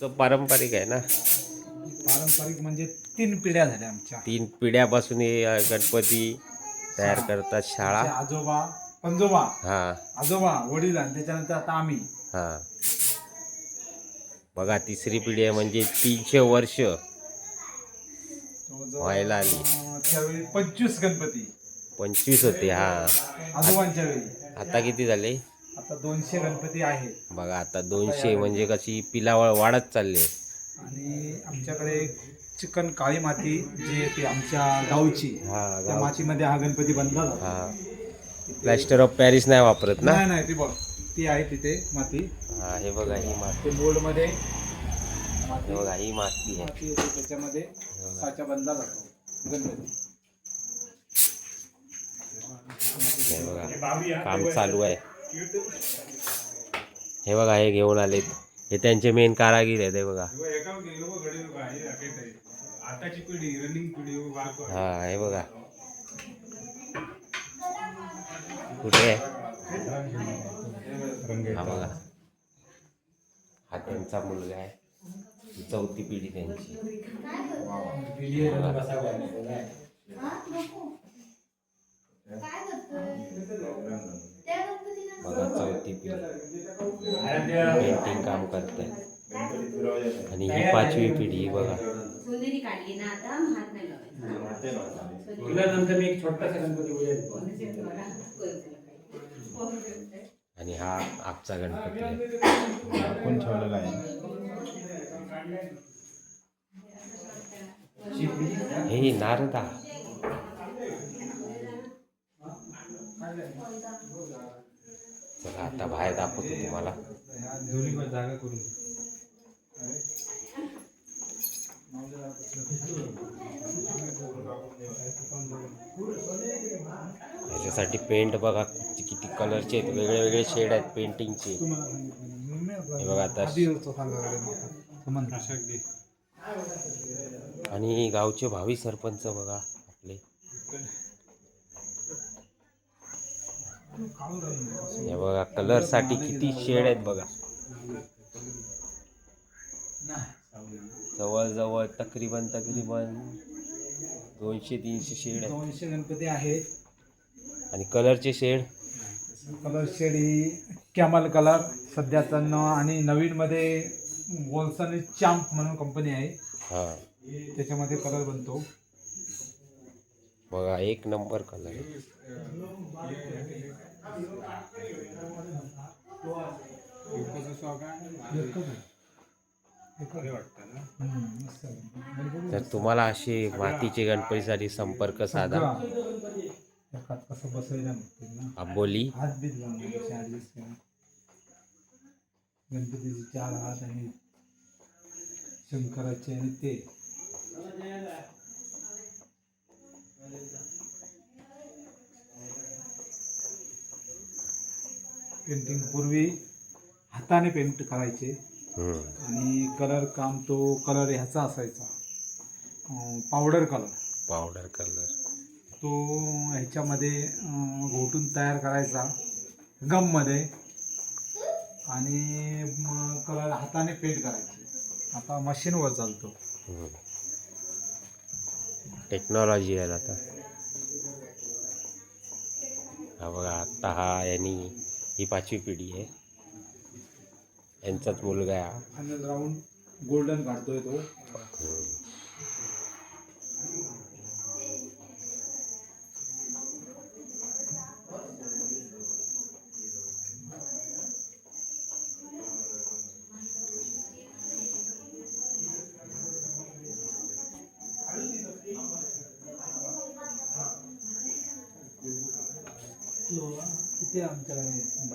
तो पारंपरिक आहे ना? पारंपरिक म्हणजे तीन पिढ्या झाल्या आमच्या. तीन पिढ्यापासून हे गणपती तयार करतात शाळा. आमचे आजोबा पंजोबा हा. आजोबा वडील आणि त्याच्यानंतर आता आम्ही. हा. बघा तिसरी पिढी आहे म्हणजे तीनशे वर्ष जवळजवळ, व्हायला आली. अं, त्यावेळी पंचवीस गणपती. पंचवीस होते हा. आजोबांच्या वेळी. आता किती झाले? आता दोनशे गणपती आहेत. बघा आता दोनशे म्हणजे कशी पिलावळ वाढत चालली आहे. आणि आमच्याकडे चिकन काळी माती जी येते आमच्या गावची हा त्या गाव- मातीमध्ये हा गणपती बनला जातो. हा. प्लॅस्टर ऑफ पॅरिस नाही वापरत ना? नाही नाही ती बघ ती आहे तिथे माती. हा हे बघा ही माती. ते मोल्डमध्ये हे माती बघा ही माती आहे. माती येते त्याच्यामध्ये साचा बनला जातो गणपती. हे बघा काम चालू आहे. हे बघा हे घेऊन आलेत. हे त्यांचे मेन कारागीर आहेत हे बघा. आताची पिढी रनिंग पिढी हा हे बघा. कुठे आहे? हा बघा. हा त्यांचा मुलगा आहे. ही चौथी पिढी त्यांची. बघा चौथी पिढी पेंटिंग काम करते आणि ही पाचवी पिढी ही बघा. सोनेरी काढली ना आता हात नाही लावायचा. तुला नंतर मी एक छोटासा गणपती उद्या आणि हा आजचा गणपती आहे. कोण ठेवलेला आहे? हे नारदा. बघा आता बाहेर दाखवतो तुम्हाला. याच्यासाठी पेंट बघा किती किती कलरचे आहेत. वेगळे वेगळे शेड आहेत पेंटिंगचे हे बघा आता आणि गावचे भावी सरपंच बघा आपले. हे बघा कलरसाठी किती शेड आहेत बघा. जवळजवळ तकरीबन तकरीबन दोनशे तीनशे शेड आहेत. दोनशे गणपती आहेत. आणि कलरचे शेड कलर शेड ही कॅमल कलर. सध्याचा न आणि नवीनमध्ये वॉल्सन चॅम्प म्हणून कंपनी आहे. हा. त्याच्यामध्ये कलर बनतो. बघा एक नंबर कलर तर तुम्हाला अशी मातीचे गणपतीसाठी संपर्क साधा. आंबोली. गणपतीचे चार हात आणि शंकराचे आणि ते. पेंटिंग पूर्वी हाताने पेंट करायचे. आणि कलर काम तो कलर ह्याचा असायचा. पावडर कलर पावडर कलर तो ह्याच्यामध्ये घोटून तयार करायचा गममध्ये. आणि कलर हाताने पेंट करायचे. आता मशीनवर चालतो. टेक्नॉलॉजी आहे आता. हा बघा आता हा यांनी ही पाचवी पिढी आहे यांचाच मुलगा आहे हा. राऊंड गोल्डन काढतोय तो हम्म. तो इथे आमच्याकडे